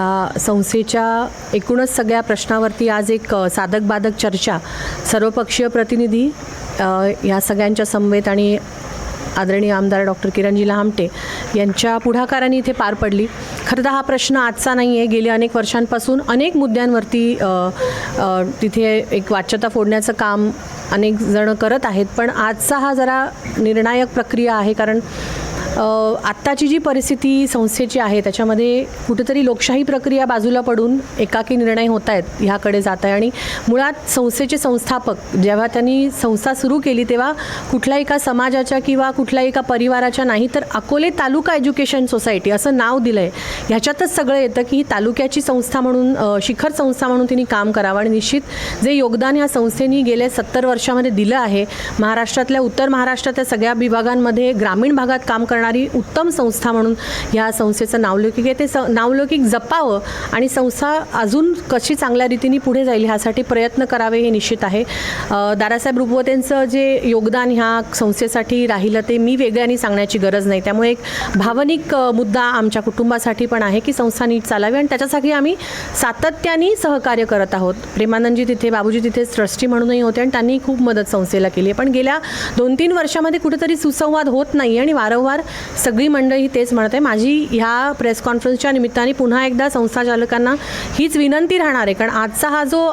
या संस्थेच्या एकूणच सगळ्या प्रश्नावरती आज एक साधक बाधक चर्चा. सर्वपक्षीय प्रतिनिधी ह्या सगळ्यांच्या समवेत आणि आदरणीय आमदार डॉक्टर किरणजी लहामटे यांच्या पुढाकाराने इथे पार पडली. खरं तर हा प्रश्न आजचा नाही आहे गेल्या अनेक वर्षांपासून अनेक मुद्द्यांवरती तिथे एक वाच्यता फोडण्याचं काम अनेक जण करत आहेत. पण आजचा हा जरा निर्णायक प्रक्रिया आहे. कारण आत्ताची जी परिस्थिती संस्थेची आहे त्याच्यामध्ये कुठेतरी लोकशाही प्रक्रिया बाजूला पडून एकाकी निर्णय होत आहेत ह्याकडे जात आहे आणि मुळात संस्थेचे संस्थापक जेव्हा त्यांनी संस्था सुरू केली तेव्हा कुठल्याही एका समाजाच्या किंवा कुठल्याही एका परिवाराच्या नाही तर अकोले तालुका एज्युकेशन सोसायटी असं नाव दिलं आहे ह्याच्यातच सगळं येतं की ही तालुक्याची संस्था म्हणून शिखर संस्था म्हणून तिने काम करावं. आणि निश्चित जे योगदान ह्या संस्थेने गेल्या सत्तर वर्षामध्ये दिलं आहे महाराष्ट्रातल्या उत्तर महाराष्ट्रातल्या सगळ्या विभागांमध्ये ग्रामीण भागात काम करणार उत्तम संस्था म्हणून ह्या संस्थेचं नावलौकिक आहे. ते स नावलौकिक जपावं आणि संस्था अजून कशी चांगल्या रीतीने पुढे जाईल ह्यासाठी प्रयत्न करावे हे निश्चित आहे. दारासाहेब दादासाहेब रुपवतेंचं जे योगदान ह्या संस्थेसाठी राहिलं ते मी वेगळ्याने सांगण्याची गरज नाही. त्यामुळे एक भावनिक मुद्दा आमच्या कुटुंबासाठी पण आहे की संस्था नीट चालावी आणि त्याच्यासाठी आम्ही सातत्याने सहकार्य करत आहोत. प्रेमानंदजी तिथे बाबूजी तिथे ट्रस्टी म्हणूनही होते आणि त्यांनी खूप मदत संस्थेला केली आहे. पण गेल्या दोन तीन वर्षामध्ये कुठेतरी सुसंवाद होत नाही आणि वारंवार सगळी मंडळी तेच म्हणत आहे. माझी ह्या प्रेस कॉन्फरन्सच्या निमित्ताने पुन्हा एकदा संस्था चालकांना हीच विनंती राहणार आहे. कारण आजचा हा जो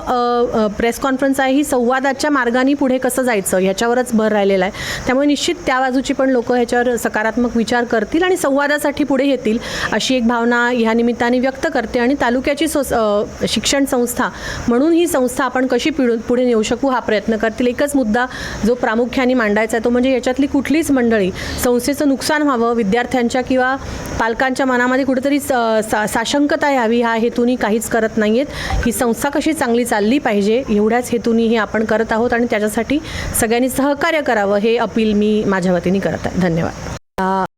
प्रेस कॉन्फरन्स आहे ही संवादाच्या मार्गाने पुढे कसं जायचं ह्याच्यावरच भर राहिलेला आहे. त्यामुळे निश्चित त्या बाजूची पण लोक ह्याच्यावर सकारात्मक विचार करतील आणि संवादासाठी पुढे येतील अशी एक भावना ह्या निमित्ताने व्यक्त करते आणि तालुक्याची सो शिक्षण संस्था म्हणून ही संस्था आपण कशी पिढू पुढे नेऊ शकू हा प्रयत्न करतील. एकच मुद्दा जो प्रामुख्याने मांडायचा आहे तो म्हणजे याच्यातली कुठलीच मंडळी संस्थेचं नुकसान व्हावं विद्यार्थ्यांच्या किंवा पालकांच्या मनामध्ये कुठेतरी स- सा साशंकता यावी ह्या हेतूनी काहीच करत नाही आहेत ही संस्था कशी चांगली चालली पाहिजे एवढ्याच हेतूनी हे आपण करत आहोत आणि त्याच्यासाठी सगळ्यांनी सहकार्य करावं हे अपील मी माझ्या वतीने करत आहे. धन्यवाद.